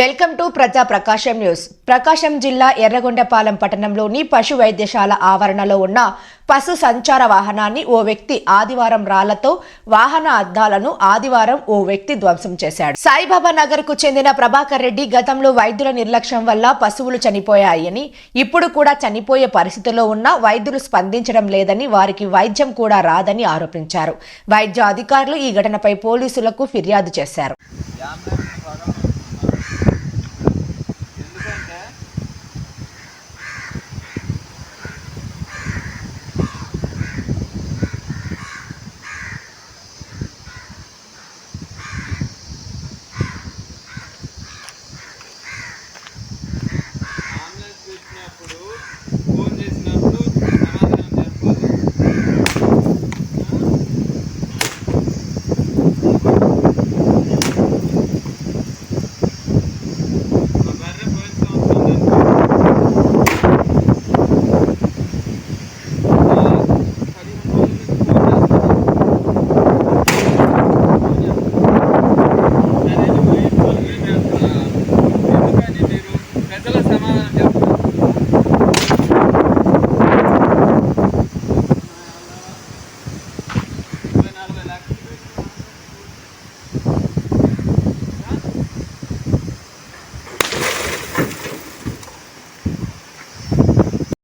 Welcome to ప్రజా ప్రకాశం news. ప్రకాశం జిల్లా ఎర్రగొండపాలెం పట్టణంలోని పశు వైద్యశాల ఆవరణలో ఉన్న పశు సంచార వాహనాన్ని ఓ వ్యక్తి ఆదివారం రాళ్ళతో వాహన అద్దాలను ఆదివారం ఓ వ్యక్తి ధ్వంసం చేశాడు. సాయిబాబా నగర్కు చెందిన ప్రభాకర్ రెడ్డి గతంలో వైద్యుల నిర్లక్ష్యం వల్ల పశువులు చనిపోయాయని ఇప్పుడు కూడా చనిపోయే పరిస్థితిలో ఉన్న వైద్యులు స్పందించడం లేదని వారికి వైద్యం కూడా రాదని ఆరోపించారు. వైద్య అధికారులు ఈ ఘటనపై పోలీసులకు ఫిర్యాదు చేశారు. আছে আমার